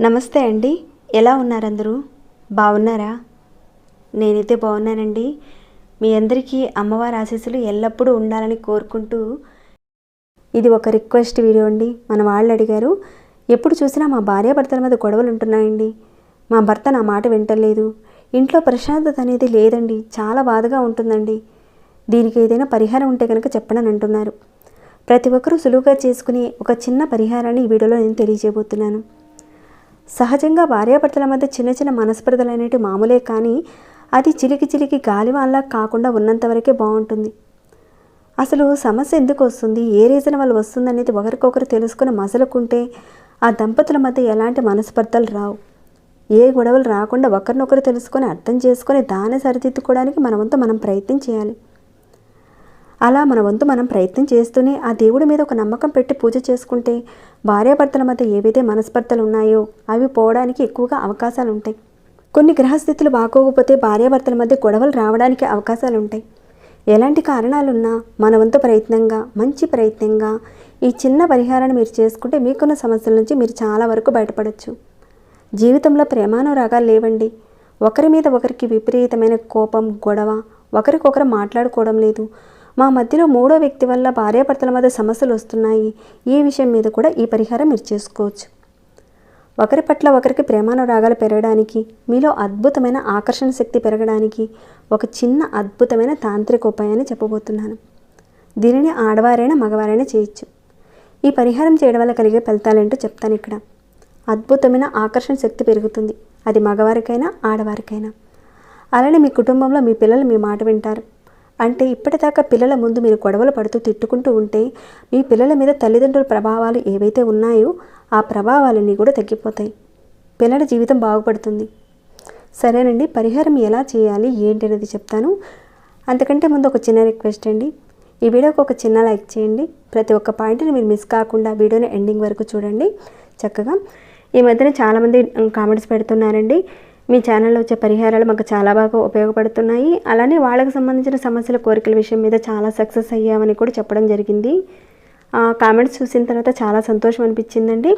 నమస్తే అండి. ఎలా ఉన్నారు అందరూ బాగున్నారా? నేనైతే బాగున్నానండి. మీ అందరికీ అమ్మవారి ఆశీస్సులు ఎల్లప్పుడూ ఉండాలని కోరుకుంటూ ఇది ఒక రిక్వెస్ట్ వీడియో అండి. మన వాళ్ళు అడిగారు ఎప్పుడు చూసినా మా భార్యాభర్తల మీద గొడవలు ఉంటున్నాయండి. మా భర్త నా మాట వింటలేదు. ఇంట్లో ప్రశాంతత అనేది లేదండి. చాలా బాధగా ఉంటుందండి. దీనికి ఏదైనా పరిహారం ఉంటే కనుక చెప్పనని అంటున్నారు. ప్రతి ఒక్కరూ సులువుగా చేసుకునే ఒక చిన్న పరిహారాన్ని ఈ వీడియోలో నేను తెలియజేయబోతున్నాను. సహజంగా భార్యాభర్తల మధ్య చిన్న చిన్న మనస్పర్ధలు అనేవి మామూలే కానీ అది చిలికి చిలికి గాలివాన్లా కాకుండా ఉన్నంతవరకే బాగుంటుంది. అసలు సమస్య ఎందుకు వస్తుంది? ఏ రీజన్ వల్ల వస్తుందనేది ఒకరికొకరు తెలుసుకుని మసలుకుంటే ఆ దంపతుల మధ్య ఎలాంటి మనస్పర్ధలు రావు. ఏ గొడవలు రాకుండా ఒకరినొకరు తెలుసుకొని అర్థం చేసుకొని దాన్ని సరిదిద్దుకోవడానికి మన వంతు మనం ప్రయత్నం చేయాలి. అలా మన వంతు మనం ప్రయత్నం చేస్తూనే ఆ దేవుడి మీద ఒక నమ్మకం పెట్టి పూజ చేసుకుంటే భార్యాభర్తల మధ్య ఏవైతే మనస్పర్ధలు ఉన్నాయో అవి పోవడానికి ఎక్కువగా అవకాశాలు ఉంటాయి. కొన్ని గ్రహస్థితులు బాగోకపోతే భార్యాభర్తల మధ్య గొడవలు రావడానికి అవకాశాలు ఉంటాయి. ఎలాంటి కారణాలున్నా మన వంతు ప్రయత్నంగా మంచి ప్రయత్నంగా ఈ చిన్న పరిహారాన్ని మీరు చేసుకుంటే మీకున్న సమస్యల నుంచి మీరు చాలా వరకు బయటపడవచ్చు జీవితంలో ప్రేమానురాగాలు లేవండి. ఒకరి మీద ఒకరికి విపరీతమైన కోపం గొడవ ఒకరికొకరు మాట్లాడుకోవడం లేదు. మా మధ్యలో మూడో వ్యక్తి వల్ల భార్యాభర్తల మధ్య సమస్యలు వస్తున్నాయి. ఈ విషయం మీద కూడా ఈ పరిహారం మీరు చేసుకోవచ్చు. ఒకరి పట్ల ఒకరికి ప్రేమానురాగాలు పెరగడానికి మీలో అద్భుతమైన ఆకర్షణ శక్తి పెరగడానికి ఒక చిన్న అద్భుతమైన తాంత్రిక ఉపాయాన్ని చెప్పబోతున్నాను. దీనిని ఆడవారైనా మగవారైనా చేయొచ్చు. ఈ పరిహారం చేయడం వల్ల కలిగే ఫలితాలేంటో చెప్తాను ఇక్కడ. అద్భుతమైన ఆకర్షణ శక్తి పెరుగుతుంది. అది మగవారికైనా ఆడవారికైనా. అలానే మీ కుటుంబంలో మీ పిల్లలు మీ మాట వింటారు. అంటే ఇప్పటిదాకా పిల్లల ముందు మీరు గొడవలు పడుతూ తిట్టుకుంటూ ఉంటే మీ పిల్లల మీద తల్లిదండ్రుల ప్రభావాలు ఏవైతే ఉన్నాయో ఆ ప్రభావాలన్నీ కూడా తగ్గిపోతాయి. పిల్లల జీవితం బాగుపడుతుంది. సరేనండి పరిహారం ఎలా చేయాలి ఏంటి అనేది చెప్తాను. అంతకంటే ముందు ఒక చిన్న రిక్వెస్ట్ అండి. ఈ వీడియోకి ఒక చిన్న లైక్ చేయండి. ప్రతి ఒక్క పాయింట్ని మీరు మిస్ కాకుండా వీడియోని ఎండింగ్ వరకు చూడండి. చక్కగా ఈ మధ్యన చాలామంది కామెంట్స్ పెడుతున్నారండి. మీ ఛానల్లో వచ్చే పరిహారాలు మాకు చాలా బాగా ఉపయోగపడుతున్నాయి. అలానే వాళ్ళకి సంబంధించిన సమస్యల కోరికల విషయం మీద చాలా సక్సెస్ అయ్యామని కూడా చెప్పడం జరిగింది. కామెంట్స్ చూసిన తర్వాత చాలా సంతోషం అనిపించిందండి.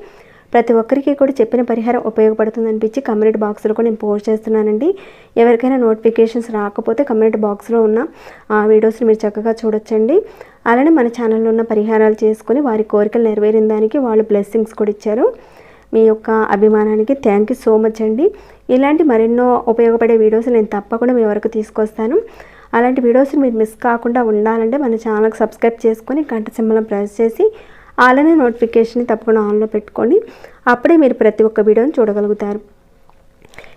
ప్రతి ఒక్కరికి కూడా చెప్పిన పరిహారం ఉపయోగపడుతుంది అనిపించి కమ్యూనిటీ బాక్స్లో కూడా నేను పోస్ట్ చేస్తున్నానండి. ఎవరికైనా నోటిఫికేషన్స్ రాకపోతే కమ్యూనిటీ బాక్స్లో ఉన్న ఆ వీడియోస్ని మీరు చక్కగా చూడొచ్చండి. అలానే మన ఛానల్లో ఉన్న పరిహారాలు చేసుకొని వారి కోరికలు నెరవేరిన దానికి వాళ్ళు బ్లెస్సింగ్స్ కూడా ఇచ్చారు. మీ యొక్క అభిమానానికి థ్యాంక్ యూ సో మచ్ అండి. ఇలాంటి మరెన్నో ఉపయోగపడే వీడియోస్ నేను తప్పకుండా మీ వరకు తీసుకొస్తాను. అలాంటి వీడియోస్ని మీరు మిస్ కాకుండా ఉండాలంటే మన ఛానల్కి సబ్స్క్రైబ్ చేసుకొని గంట సింబలం ప్రెస్ చేసి అలానే నోటిఫికేషన్ తప్పకుండా ఆన్లో పెట్టుకోండి అప్పుడే మీరు ప్రతి ఒక్క వీడియోని చూడగలుగుతారు.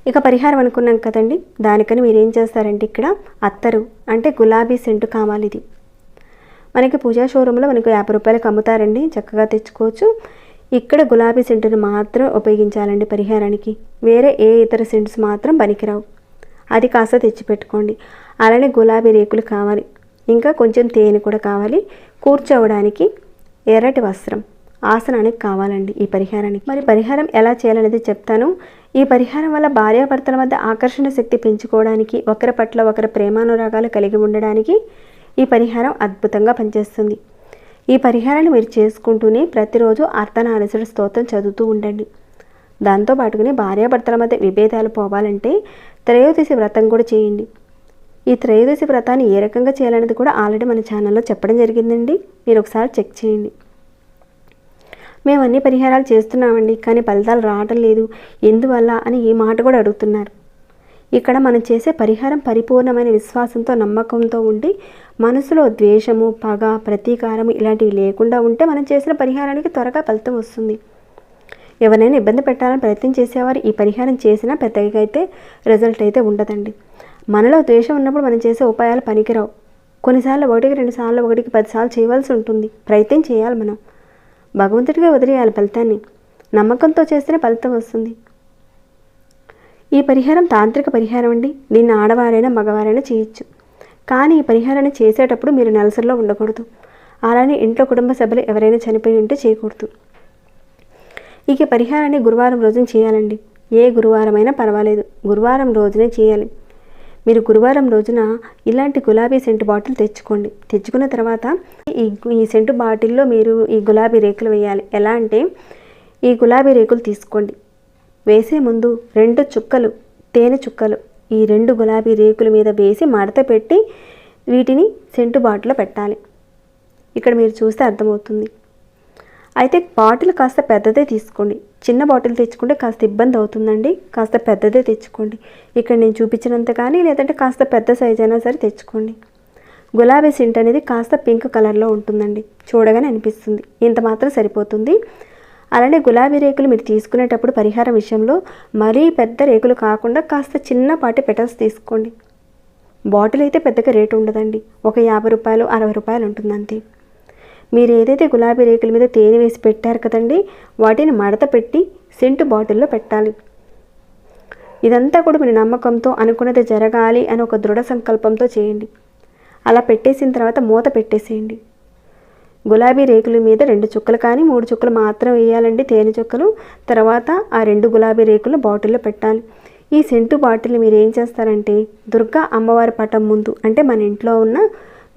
ఇక పరిహారం అనుకున్నాం కదండి. దానికని మీరు ఏం చేస్తారంటే ఇక్కడ అత్తరు అంటే గులాబీ సెంటు కావాలి ఇది. మనకి పూజా షోరూంలో మనకు యాభై రూపాయలకు అమ్ముతారండి. చక్కగా తెచ్చుకోవచ్చు. ఇక్కడ గులాబీ సెంటును మాత్రం ఉపయోగించాలండి పరిహారానికి. వేరే ఏ ఇతర సెంట్స్ మాత్రం పనికిరావు. అది కాస్త తెచ్చిపెట్టుకోండి. అలానే గులాబీ రేకులు కావాలి. ఇంకా కొంచెం తేనె కూడా కావాలి. కూర్చోవడానికి ఎర్రటి వస్త్రం ఆసనానికి కావాలండి ఈ పరిహారానికి. మరి పరిహారం ఎలా చేయాలనేది చెప్తాను. ఈ పరిహారం వల్ల భార్యాభర్తల మధ్య ఆకర్షణ శక్తి పెంచుకోవడానికి ఒకరి పట్ల ఒకరి ప్రేమానురాగాలు కలిగి ఉండడానికి ఈ పరిహారం అద్భుతంగా పనిచేస్తుంది. ఈ పరిహారాన్ని మీరు చేసుకుంటూనే ప్రతిరోజు అర్ధనారీశ్వర స్తోత్రం చదువుతూ ఉండండి. దాంతో పాటుగానే భార్యాభర్తల మధ్య విభేదాలు పోవాలంటే త్రయోదశి వ్రతం కూడా చేయండి. ఈ త్రయోదశి వ్రతాన్ని ఏ రకంగా చేయాలనేది కూడా ఆల్రెడీ మన ఛానల్లో చెప్పడం జరిగిందండి. మీరు ఒకసారి చెక్ చేయండి. మేము అన్ని పరిహారాలు చేస్తున్నామండి కానీ ఫలితాలు రావటం లేదు. ఎందువల్ల అని ఈ మాట కూడా అడుగుతున్నారు. ఇక్కడ మనం చేసే పరిహారం పరిపూర్ణమైన విశ్వాసంతో నమ్మకంతో ఉండి మనసులో ద్వేషము పగ ప్రతీకారం ఇలాంటివి లేకుండా ఉంటే మనం చేసిన పరిహారానికి త్వరగా ఫలితం వస్తుంది. ఎవరైనా ఇబ్బంది పెట్టాలని ప్రయత్నం చేసేవారు ఈ పరిహారం చేసినా పెద్దగా అయితే రిజల్ట్ అయితే ఉండదండి. మనలో ద్వేషం ఉన్నప్పుడు మనం చేసే ఉపాయాలు పనికిరావు. కొన్నిసార్లు ఒకటికి రెండు సార్లు ఒకటికి పదిసార్లు చేయవలసి ఉంటుంది. ప్రయత్నం చేయాలి మనం. భగవంతుడిగా వదిలేయాలి ఫలితాన్ని. నమ్మకంతో చేస్తేనే ఫలితం వస్తుంది. ఈ పరిహారం తాంత్రిక పరిహారం అండి. దీన్ని ఆడవారైనా మగవారైనా చేయొచ్చు. కానీ ఈ పరిహారాన్ని చేసేటప్పుడు మీరు నెలసరిలో ఉండకూడదు. అలానే ఇంట్లో కుటుంబ సభ్యులు ఎవరైనా చనిపోయి ఉంటే చేయకూడదు. ఇక పరిహారాన్ని గురువారం రోజున చేయాలండి. ఏ గురువారమైనా పర్వాలేదు. గురువారం రోజునే చేయాలి. మీరు గురువారం రోజున ఇలాంటి గులాబీ సెంటు బాటిల్ తెచ్చుకోండి. తెచ్చుకున్న తర్వాత ఈ ఈ సెంటు బాటిల్లో మీరు ఈ గులాబీ రేకులు వేయాలి. ఎలా అంటే ఈ గులాబీ రేకులు తీసుకోండి. వేసే ముందు రెండు చుక్కలు తేనె చుక్కలు ఈ రెండు గులాబీ రేకుల మీద వేసి మడత పెట్టి వీటిని సెంటు బాటిల్లో పెట్టాలి. ఇక్కడ మీరు చూస్తే అర్థమవుతుంది. అయితే బాటిల్ కాస్త పెద్దదే తీసుకోండి. చిన్న బాటిల్ తెచ్చుకుంటే కాస్త ఇబ్బంది అవుతుందండి. కాస్త పెద్దదే తెచ్చుకోండి. ఇక్కడ నేను చూపించినంత కానీ లేదంటే కాస్త పెద్ద సైజ్ అయినా సరే తెచ్చుకోండి. గులాబీ సింట్ అనేది కాస్త పింక్ కలర్లో ఉంటుందండి. చూడగానే అనిపిస్తుంది. ఇంత మాత్రం సరిపోతుంది. అలానే గులాబీ రేకులు మీరు తీసుకునేటప్పుడు పరిహారం విషయంలో మరీ పెద్ద రేకులు కాకుండా కాస్త చిన్నపాటి పెటల్స్ తీసుకోండి. బాటిల్ అయితే పెద్దగా రేటు ఉండదండి. ఒక యాభై రూపాయలు అరవై రూపాయలు ఉంటుంది అంతే మీరు ఏదైతే గులాబీ రేకుల మీద తేనె వేసి పెట్టారు కదండి వాటిని మడత పెట్టి సెంటు బాటిల్లో పెట్టాలి. ఇదంతా కూడా మీరు నమ్మకంతో అనుకున్నది జరగాలి అని ఒక దృఢ సంకల్పంతో చేయండి. అలా పెట్టేసిన తర్వాత మూత పెట్టేసేయండి. గులాబీ రేకుల మీద రెండు చుక్కలు కానీ మూడు చుక్కలు మాత్రం వేయాలండి. తేనె చుక్కలు. తర్వాత ఆ రెండు గులాబీ రేకులు బాటిల్లో పెట్టాలి. ఈ సెంటు బాటిల్ మీరు ఏం చేస్తారంటే దుర్గా అమ్మవారి పటం ముందు అంటే మన ఇంట్లో ఉన్న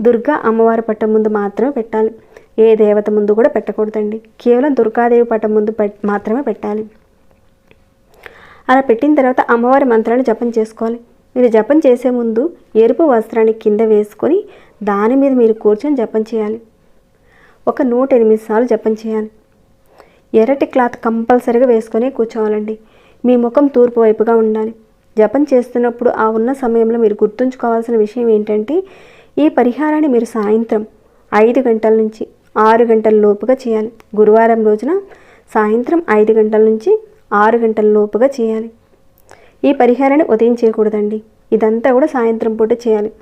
దుర్గా అమ్మవారి పటం ముందు మాత్రమే పెట్టాలి. ఏ దేవత ముందు కూడా పెట్టకూడదండి. కేవలం దుర్గాదేవి పటం ముందు పె మాత్రమే పెట్టాలి. అలా పెట్టిన తర్వాత అమ్మవారి మంత్రాన్ని జపం చేసుకోవాలి. మీరు జపం చేసే ముందు ఎరుపు వస్త్రాన్ని కింద వేసుకొని దాని మీద మీరు కూర్చొని జపం చేయాలి. ఒక నూట ఎనిమిది సార్లు జపం చేయాలి. ఎర్రటి క్లాత్ కంపల్సరిగా వేసుకొని కూర్చోవాలండి. మీ ముఖం తూర్పు వైపుగా ఉండాలి. జపం చేస్తున్నప్పుడు ఆ ఉన్న సమయంలో మీరు గుర్తుంచుకోవాల్సిన విషయం ఏంటంటే ఈ పరిహారాన్ని మీరు సాయంత్రం ఐదు గంటల నుంచి ఆరు గంటల లోపుగా చేయాలి. గురువారం రోజున సాయంత్రం ఐదు గంటల నుంచి ఆరు గంటల లోపుగా చేయాలి. ఈ పరిహారాన్ని ఉదయం చేయకూడదండి. ఇదంతా కూడా సాయంత్రం పూట చేయాలి.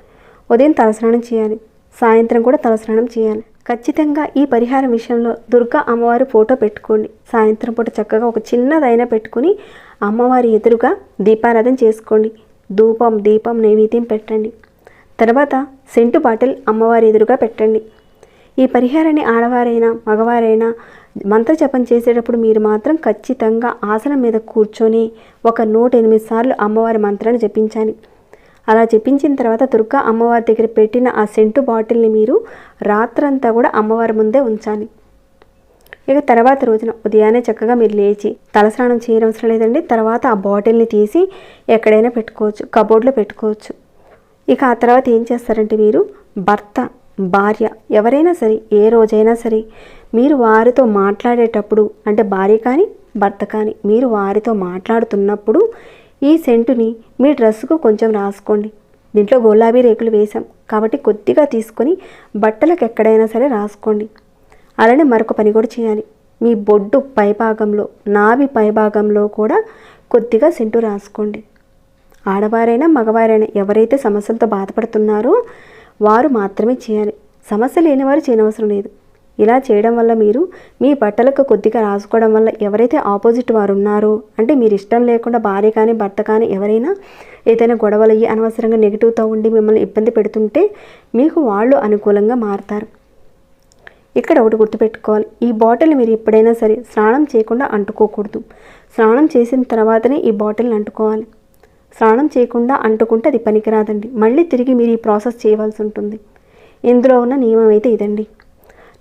ఉదయం తలస్నానం చేయాలి. సాయంత్రం కూడా తలస్నానం చేయాలి. ఖచ్చితంగా ఈ పరిహారం విషయంలో దుర్గా అమ్మవారి ఫోటో పెట్టుకోండి. సాయంత్రం పూట చక్కగా ఒక చిన్నదైనా పెట్టుకుని అమ్మవారి ఎదురుగా దీపారాధన చేసుకోండి. ధూపం దీపం నైవేద్యం పెట్టండి. తర్వాత సెంటు బాటిల్ అమ్మవారి ఎదురుగా పెట్టండి. ఈ పరిహారాన్ని ఆడవారైనా మగవారైనా మంత్ర జపం చేసేటప్పుడు మీరు మాత్రం ఖచ్చితంగా ఆసనం మీద కూర్చొని ఒక నూట ఎనిమిది సార్లు అమ్మవారి మంత్రాన్ని జపించాలి. అలా చెప్పించిన తర్వాత దుర్గా అమ్మవారి దగ్గర పెట్టిన ఆ సెంటు బాటిల్ని మీరు రాత్రంతా కూడా అమ్మవారి ముందే ఉంచాలి. ఇక తర్వాత రోజున ఉదయాన్నే చక్కగా మీరు లేచి తలస్నానం చేయనవసరం లేదండి. తర్వాత ఆ బాటిల్ని తీసి ఎక్కడైనా పెట్టుకోవచ్చు కబోర్డ్లో పెట్టుకోవచ్చు. ఇక ఆ తర్వాత ఏం చేస్తారంటే మీరు భర్త భార్య ఎవరైనా సరే ఏ రోజైనా సరే మీరు వారితో మాట్లాడేటప్పుడు అంటే భార్య కానీ భర్త కానీ మీరు వారితో మాట్లాడుతున్నప్పుడు ఈ సెంటుని మీ డ్రెస్సుకు కొంచెం రాసుకోండి. దీంట్లో గులాబీ రేకులు వేసాం కాబట్టి కొద్దిగా తీసుకొని బట్టలకు ఎక్కడైనా సరే రాసుకోండి. అలానే మరొక పని కూడా చేయాలి. మీ బొడ్డు పైభాగంలో నాభి పైభాగంలో కూడా కొద్దిగా సెంటు రాసుకోండి. ఆడవారైనా మగవారైనా ఎవరైతే సమస్యలతో బాధపడుతున్నారో వారు మాత్రమే చేయాలి. సమస్య లేనివారు చేయనవసరం లేదు. ఇలా చేయడం వల్ల మీరు మీ బట్టలకు కొద్దిగా రాసుకోవడం వల్ల ఎవరైతే ఆపోజిట్ వారు ఉన్నారో అంటే మీరు ఇష్టం లేకుండా భార్య కానీ భర్త కానీ ఎవరైనా ఏదైనా గొడవలు అయ్యి అనవసరంగా నెగిటివ్తో ఉండి మిమ్మల్ని ఇబ్బంది పెడుతుంటే మీకు వాళ్ళు అనుకూలంగా మారుతారు. ఇక్కడ ఒకటి గుర్తుపెట్టుకోవాలి. ఈ బాటిల్ మీరు ఎప్పుడైనా సరే స్నానం చేయకుండా అంటుకోకూడదు. స్నానం చేసిన తర్వాతనే ఈ బాటిల్ని అంటుకోవాలి. స్నానం చేయకుండా అంటుకుంటే అది పనికిరాదండి. మళ్ళీ తిరిగి మీరు ఈ ప్రాసెస్ చేయవలసి ఉంటుంది. ఇందులో ఉన్న నియమం అయితే ఇదండి.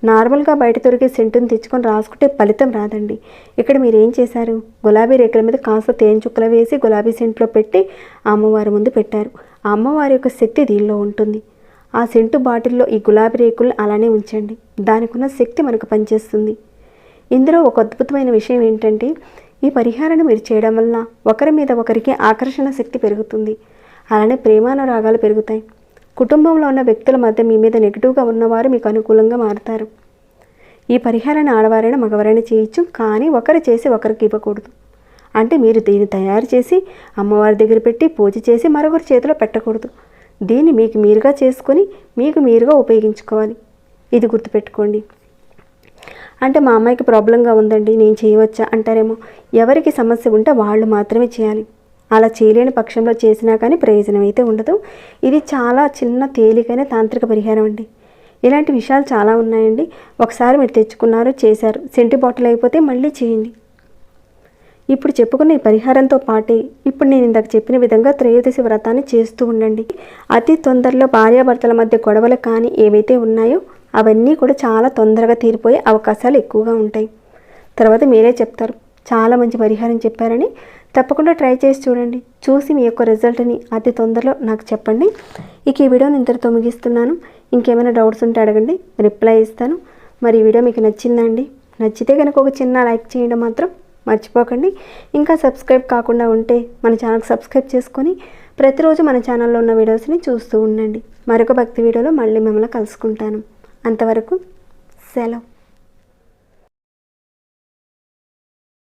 నార్మల్గా బయట దొరికే సెంటుని తెచ్చుకొని రాసుకుంటే ఫలితం రాదండి. ఇక్కడ మీరు ఏం చేశారు? గులాబీ రేకుల మీద కాస్త తేనె చుక్కలు వేసి గులాబీ సెంట్లో పెట్టి అమ్మవారి ముందు పెట్టారు. ఆ అమ్మవారి యొక్క శక్తి దీనిలో ఉంటుంది. ఆ సెంటు బాటిల్లో ఈ గులాబీ రేకులు అలానే ఉంచండి. దానికున్న శక్తి మనకు పనిచేస్తుంది. ఇందులో ఒక అద్భుతమైన విషయం ఏంటంటే ఈ పరిహారాన్ని మీరు చేయడం వల్ల ఒకరి మీద ఒకరికి ఆకర్షణ శక్తి పెరుగుతుంది. అలానే ప్రేమానురాగాలు పెరుగుతాయి. కుటుంబంలో ఉన్న వ్యక్తుల మధ్య మీ మీద నెగిటివ్గా ఉన్నవారు మీకు అనుకూలంగా మారుతారు. ఈ పరిహారాన్ని ఆడవారైనా మగవారైనా చేయొచ్చు కానీ ఒకరు చేసి ఒకరికి ఇవ్వకూడదు. అంటే మీరు దీన్ని తయారు చేసి అమ్మవారి దగ్గర పెట్టి పూజ చేసి మరొకరి చేతిలో పెట్టకూడదు. దీన్ని మీకు మీరుగా చేసుకొని మీకు మీరుగా ఉపయోగించుకోవాలి. ఇది గుర్తుపెట్టుకోండి. అంటే మా అమ్మాయికి ప్రాబ్లంగా ఉందండి నేను చేయవచ్చా అంటారేమో. ఎవరికి సమస్య ఉంటే వాళ్ళు మాత్రమే చేయాలి. అలా చేయలేని పక్షంలో చేసినా కానీ ప్రయోజనం అయితే ఉండదు. ఇది చాలా చిన్న తేలికైన తాంత్రిక పరిహారం అండి. ఇలాంటి విషయాలు చాలా ఉన్నాయండి. ఒకసారి మీరు తెచ్చుకున్నారు చేశారు సెంటి బాటిల్ అయిపోతే మళ్ళీ చేయండి. ఇప్పుడు చెప్పుకున్న ఈ పరిహారంతో పాటే ఇప్పుడు నేను ఇందాక చెప్పిన విధంగా త్రయోదశి వ్రతాన్ని చేస్తూ ఉండండి. అతి తొందరలో భార్యాభర్తల మధ్య గొడవలు కానీ ఏవైతే ఉన్నాయో అవన్నీ కూడా చాలా తొందరగా తీరిపోయే అవకాశాలు ఎక్కువగా ఉంటాయి. తర్వాత మీరే చెప్తారు. చాలా మంచి పరిహారం చెప్పారని. తప్పకుండా ట్రై చేసి చూడండి. చూసి మీ యొక్క రిజల్ట్ని అతి తొందరలో నాకు చెప్పండి. ఇక ఈ వీడియోని ఇంతటితో ముగిస్తున్నాను. ఇంకేమైనా డౌట్స్ ఉంటే అడగండి. రిప్లై ఇస్తాను. మరి ఈ వీడియో మీకు నచ్చిందండి? నచ్చితే కనుక ఒక చిన్న లైక్ చేయడం మాత్రం మర్చిపోకండి. ఇంకా సబ్స్క్రైబ్ కాకుండా ఉంటే మన ఛానల్కి సబ్స్క్రైబ్ చేసుకొని ప్రతిరోజు మన ఛానల్లో ఉన్న వీడియోస్ని చూస్తూ ఉండండి. మరొక భక్తి వీడియోలో మళ్ళీ మిమ్మల్ని కలుసుకుంటాను. అంతవరకు సెలవు.